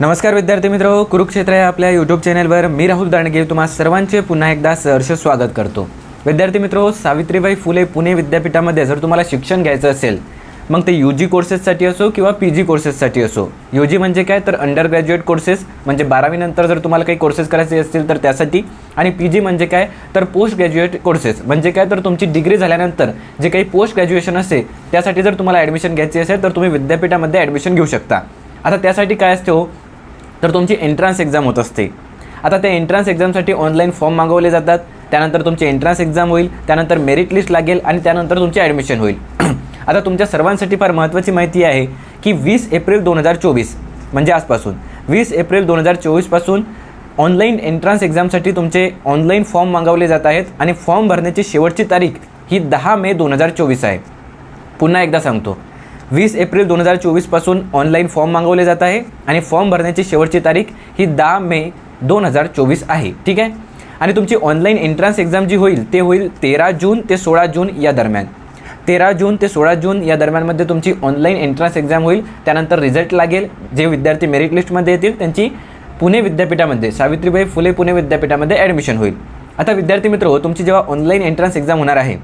नमस्कार विद्यार्थी मित्र कुरुक्षेत्र या आपल्या यूट्यूब चॅनलवर मी राहुल दांडगे तुम्हा सर्वांचे पुन्हा एकदा सहर्ष स्वागत करतो. विद्यार्थी मित्र सावित्रीबाई फुले पुणे विद्यापीठामध्ये जर तुम्हाला शिक्षण घ्यायचं असेल मग ते यू जी कोर्सेससाठी असो किंवा पी जी कोर्सेससाठी असो. यू जी म्हणजे काय? तर अंडर ग्रॅज्युएट कोर्सेस म्हणजे बारावीनंतर जर तुम्हाला काही कोर्सेस करायचे असतील तर त्यासाठी. आणि पी जी म्हणजे काय? तर पोस्ट ग्रॅज्युएट कोर्सेस म्हणजे काय? तर तुमची डिग्री झाल्यानंतर जे काही पोस्ट ग्रॅज्युएशन असेल त्यासाठी जर तुम्हाला ॲडमिशन घ्यायची असेल तर तुम्ही विद्यापीठामध्ये ॲडमिशन घेऊ शकता. आता त्यासाठी काय असते? हो तर तुमची एंट्रन्स एक्झाम होत असते. आता त्या एंट्रन्स एक्झामसाठी ऑनलाईन फॉर्म मागवले जातात. त्यानंतर तुमची एंट्रन्स एक्झाम होईल. त्यानंतर मेरिट लिस्ट लागेल आणि त्यानंतर तुमची ॲडमिशन होईल. आता तुमच्या सर्वांसाठी फार महत्त्वाची माहिती आहे की वीस एप्रिल दोन हजार चोवीस म्हणजे आजपासून. वीस एप्रिल दोन हजार चोवीसपासून ऑनलाईन एंट्रन्स एक्झामसाठी तुमचे ऑनलाईन फॉर्म मागवले जात आहेत आणि फॉर्म भरण्याची शेवटची तारीख ही दहा मे दोन हजार चोवीस आहे. पुन्हा एकदा सांगतो. वीस एप्रिल दोन हजार चोवीसपासून ऑनलाईन फॉर्म मागवले जात आहे आणि फॉर्म भरण्याची शेवटची तारीख ही दहा मे दोन हजार चोवीस आहे. ठीक आहे? आणि तुमची ऑनलाईन एंट्रन्स एक्झाम जी होईल ते होईल तेरा जून ते सोळा जून या दरम्यान. तेरा जून ते सोळा जून या दरम्यानमध्ये तुमची ऑनलाईन एंट्रन्स एक्झाम होईल. त्यानंतर रिझल्ट लागेल. जे विद्यार्थी मेरिट लिस्टमध्ये येतील त्यांची पुणे विद्यापीठामध्ये सावित्रीबाई फुले पुणे विद्यापीठामध्ये ॲडमिशन होईल. आता विद्यार्थी मित्र हो तुमची जेव्हा ऑनलाईन एंट्रन्स एक्झाम होणार आहे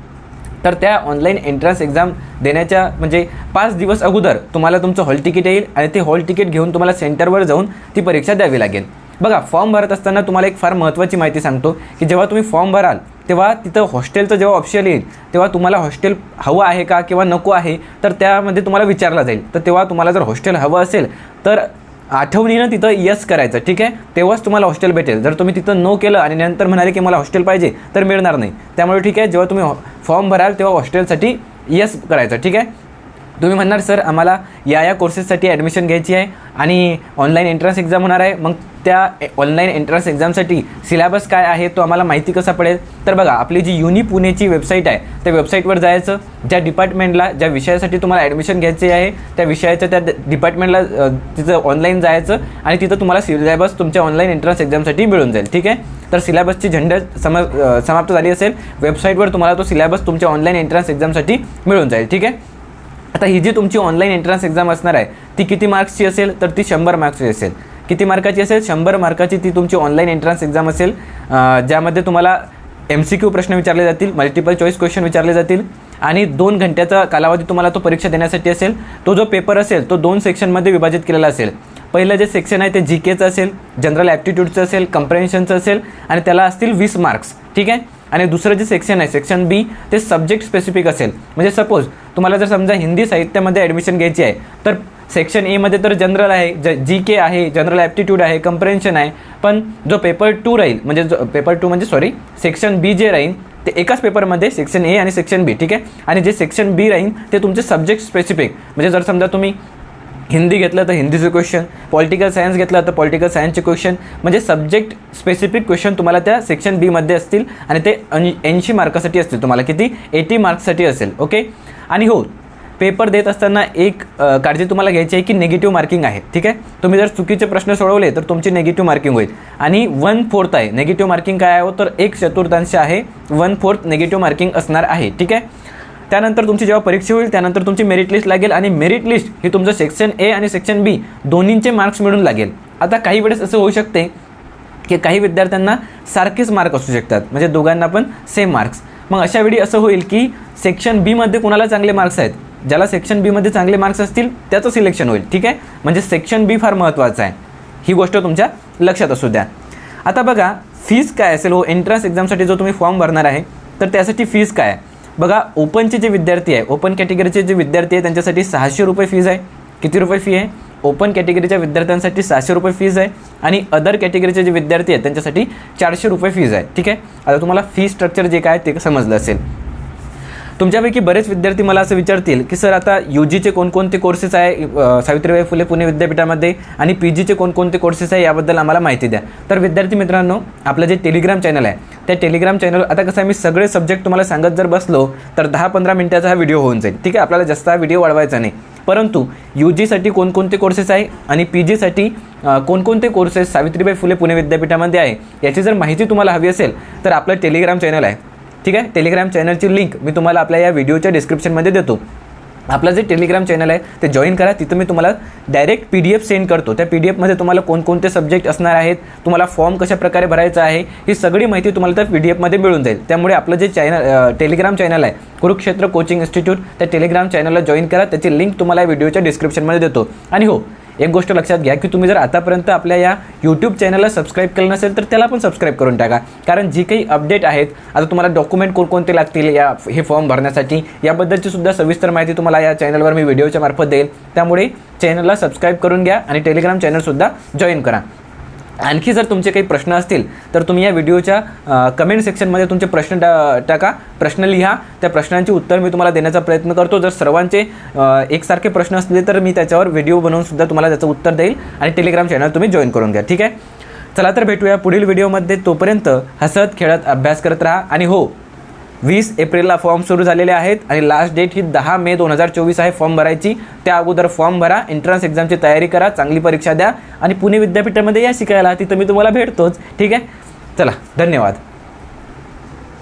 तर त्या ऑनलाईन एंट्रन्स एक्झाम देण्याच्या म्हणजे पाच दिवस अगोदर तुम्हाला तुमचं हॉल तिकीट येईल आणि ते हॉल तिकीट घेऊन तुम्हाला सेंटरवर जाऊन ती परीक्षा द्यावी लागेल. बघा फॉर्म भरत असताना तुम्हाला एक फार महत्त्वाची माहिती सांगतो की जेव्हा तुम्ही फॉर्म भराल तेव्हा तिथं हॉस्टेलचं जेव्हा ऑप्शन येईल तेव्हा तुम्हाला हॉस्टेल हवं आहे का किंवा नको आहे तर त्यामध्ये तुम्हाला विचारलं जाईल. तर तेव्हा तुम्हाला जर हॉस्टेल हवं असेल तर आठवणीनं तिथं यस करायचं ठीक आहे? तेव्हाच तुम्हाला हॉस्टेल भेटेल. जर तुम्ही तिथं नो केलं आणि नंतर म्हणाले की मला हॉस्टेल पाहिजे तर मिळणार नाही. त्यामुळे ठीक आहे जेव्हा तुम्ही फॉर्म भराल तेव्हा हॉस्टेलसाठी यस करायचं ठीक आहे? तुम्ही म्हणणार सर आम्हाला या या कोर्सेससाठी ॲडमिशन घ्यायची आहे आणि ऑनलाईन एंट्रन्स एक्झाम होणार आहे. मग त्या ऑनलाईन एंट्रन्स एक्झामसाठी सिलेबस काय आहे तो आम्हाला माहिती कसा पडेल? तर बघा आपली जी युनी पुणेची वेबसाईट आहे त्या वेबसाईटवर जायचं. ज्या डिपार्टमेंटला ज्या विषयासाठी तुम्हाला ॲडमिशन घ्यायचे आहे त्या विषयाच्या त्या डिपार्टमेंटला तिथं ऑनलाईन जायचं आणि तिथं तुम्हाला सिलेबस तुमच्या ऑनलाईन एंट्रन्स एक्झामसाठी मिळून जाईल ठीक आहे? तर सिलेबसची झंड सम समाप्त झाली असेल. वेबसाईटवर तुम्हाला तो सिलेबस तुमच्या ऑनलाईन एंट्रन्स एक्झामसाठी मिळून जाईल ठीक आहे? आता ही जी तुमची ऑनलाईन एंट्रन्स एक्झाम असणार आहे ती किती मार्क्सची असेल तर ती शंभर मार्क्सची असेल. किती मार्काची असेल शंभर मार्काची ती तुमची ऑनलाईन एंट्रन्स एक्झाम असेल ज्यामध्ये तुम्हाला एम सी क्यू प्रश्न विचारले जातील मल्टिपल चॉईस क्वेश्चन विचारले जातील आणि दोन घंट्याचा कालावधी तुम्हाला तो परीक्षा देण्यासाठी असेल तो जो पेपर असेल तो दोन सेक्शनमध्ये विभाजित केलेला असेल. पहिलं जे सेक्शन आहे ते जी केचं असेल जनरल ॲप्टिट्यूडचं असेल कंप्रेन्शनचं असेल आणि त्याला असतील वीस मार्क्स ठीक आहे? आणि दुसरं जे सेक्शन आहे सेक्शन बी ते सब्जेक्ट स्पेसिफिक असेल. म्हणजे सपोज तुम्हाला जर समजा हिंदी साहित्यामध्ये ॲडमिशन घ्यायची आहे तर सेक्शन एमध्ये तर जनरल आहे ज जी के आहे जनरल ॲप्टिट्यूड आहे कम्प्रेन्शन आहे पण जो पेपर टू राहील म्हणजे जो पेपर टू म्हणजे सॉरी सेक्शन बी जे राहील ते एकाच पेपरमध्ये सेक्शन ए आणि सेक्शन बी ठीक आहे? आणि जे सेक्शन बी राहील ते तुमचे सब्जेक्ट स्पेसिफिक म्हणजे जर समजा तुम्ही हिंदी घेतलं तर हिंदीचं क्वेश्चन पॉलिटिकल सायन्स घेतलं तर पॉलिटिकल सायन्सचे क्वेश्चन म्हणजे सब्जेक्ट स्पेसिफिक क्वेश्चन तुम्हाला त्या सेक्शन बीमध्ये असतील आणि ते ऐंशी मार्कासाठी असतील तुम्हाला. किती? एटी मार्क्ससाठी असेल ओके आणि हो पेपर देत असताना एक काळजी तुम्हाला घ्यायची आहे की निगेटिव्ह मार्किंग आहे ठीक आहे? तुम्ही जर चुकीचे प्रश्न सोडवले तर तुमची निगेटिव्ह मार्किंग होईल. आणि वन फोर्थ आहे. निगेटिव्ह मार्किंग काय आहे हो? तर एक चतुर्थांश आहे वन फोर्थ निगेटिव्ह मार्किंग असणार आहे ठीक आहे? त्यानंतर तुमची जेव्हा परीक्षा होईल त्यानंतर तुमची मेरिट लिस्ट लागेल आणि मेरिट लिस्ट ही तुमचं सेक्शन ए आणि सेक्शन बी दोन्हींचे मार्क्स मिळून लागेल. आता काही वेळेस असं होऊ शकते की काही विद्यार्थ्यांना सारखेच मार्क असू शकतात. म्हणजे दोघांना पण सेम मार्क्स मग अशा वेळी असं होईल की सेक्शन बीमध्ये कोणाला चांगले मार्क्स आहेत? ज्याला सेक्शन बीमध्ये चांगले मार्क्स असतील त्याचं सिलेक्शन होईल. ठीक आहे? म्हणजे सेक्शन बी फार महत्त्वाचं आहे. ही गोष्ट तुमच्या लक्षात असू द्या. आता बघा फीज काय असेल? हो एंट्रन्स एक्झामसाठी जो तुम्ही फॉर्म भरणार आहे तर त्यासाठी फीज काय? आहे बघा ओपनचे जे विद्यार्थी आहे ओपन कॅटेगरीचे जे विद्यार्थी आहे त्यांच्यासाठी सहाशे रुपये फीज आहे. किती रुपये फी आहे? ओपन कॅटेगरीच्या विद्यार्थ्यांसाठी सहाशे रुपये फीज आहे आणि अदर कॅटेगरीचे जे विद्यार्थी आहेत त्यांच्यासाठी चारशे रुपये फीज आहे. ठीक आहे? आता तुम्हाला फी स्ट्रक्चर जे काय ते समजलं असेल. तुमच्यापैकी बरेच विद्यार्थी मला असं विचारतील की सर आता यू जीचे कोणकोणते कोर्सेस आहे? सावित्रीबाई फुले पुणे विद्यापीठामध्ये आणि पी जीचे कोणकोणते कोर्सेस आहे याबद्दल आम्हाला माहिती द्या. तर विद्यार्थी मित्रांनो आपलं जे टेलिग्राम चॅनल आहे त्या टेलिग्राम चॅनल आता कसं आहे मी सगळे सब्जेक्ट तुम्हाला सांगत जर बसलो तर दहा पंधरा मिनिटाचा हा व्हिडिओ होऊन जाईल. ठीक आहे? आपल्याला जास्त हा व्हिडिओ वाढवायचा नाही. परंतु यू जीसाठी कोणकोणते कोर्सेस आहे आणि पी जीसाठी कोणकोणते कोर्सेस सावित्रीबाई फुले पुणे विद्यापीठामध्ये आहे याची जर माहिती तुम्हाला हवी असेल तर आपलं टेलिग्राम चॅनल आहे. ठीक आहे? टेलिग्राम चॅनलची लिंक मी तुम्हाला आपल्या या व्हिडिओच्या डिस्क्रिप्शनमध्ये देतो. आपलं जे टेलिग्राम चॅनल आहे ते जॉईन करा. तिथं मी तुम्हाला direct P D F send करतो. त्या पी डी एफमध्ये तुम्हाला कोणकोणते सब्जेक्ट असणार आहेत तुम्हाला फॉर्म कशा प्रकारे भरायचा आहे ही सगळी माहिती तुम्हाला त्या पी डी एफमध्ये मिळून जाईल. त्यामुळे आपलं जे चॅनल टेलिग्राम चॅनल आहे कुरुक्षेत्र कोचिंग इन्स्टिट्यूट त्या टेलिग्राम चॅनलला जॉईन करा. त्याची लिंक तुम्हाला या व्हिडिओच्या डिस्क्रिप्शनमध्ये देतो. आणि हो एक गोष्ट लक्षात घ्या की तुम्ही जर आतापर्यंत आपल्या या यूट्यूब चॅनलला सबस्क्राईब केलं नसेल तर त्याला पण सबस्क्राईब करून टाका. कारण जी काही अपडेट आहेत आता तुम्हाला डॉक्युमेंट कोणकोणते लागतील या हे फॉर्म भरण्यासाठी याबद्दलची सुद्धा सविस्तर माहिती तुम्हाला या चॅनलवर मी व्हिडिओच्या मार्फत देईल. त्यामुळे चॅनलला सबस्क्राईब करून घ्या आणि टेलिग्राम चॅनलसुद्धा जॉईन करा. आणखी जर तुमचे काही प्रश्न असतील तर तुम्ही या व्हिडिओच्या कमेंट सेक्शनमध्ये तुमचे प्रश्न टा टाका प्रश्न लिहा त्या प्रश्नांची उत्तर मी तुम्हाला देण्याचा प्रयत्न करतो. जर सर्वांचे एकसारखे प्रश्न असले तर मी त्याच्यावर व्हिडिओ बनवून सुद्धा तुम्हाला त्याचं उत्तर देईल आणि टेलिग्राम चॅनल तुम्ही जॉईन करून घ्या ठीक आहे? चला तर भेटूया पुढील व्हिडिओमध्ये तोपर्यंत हसत खेळत अभ्यास करत राहा आणि हो वीस एप्रिलला फॉर्म सुरू झालेले आहेत आणि लास्ट डेट ही दहा मे दोन हजार चोवीस आहे. फॉर्म भरायची. त्या अगोदर फॉर्म भरा एंट्रन्स एक्झामची तयारी करा चांगली परीक्षा द्या आणि पुणे विद्यापीठामध्ये या शिकायला तिथं मी तुम्हाला भेटतोच. ठीक आहे? चला धन्यवाद.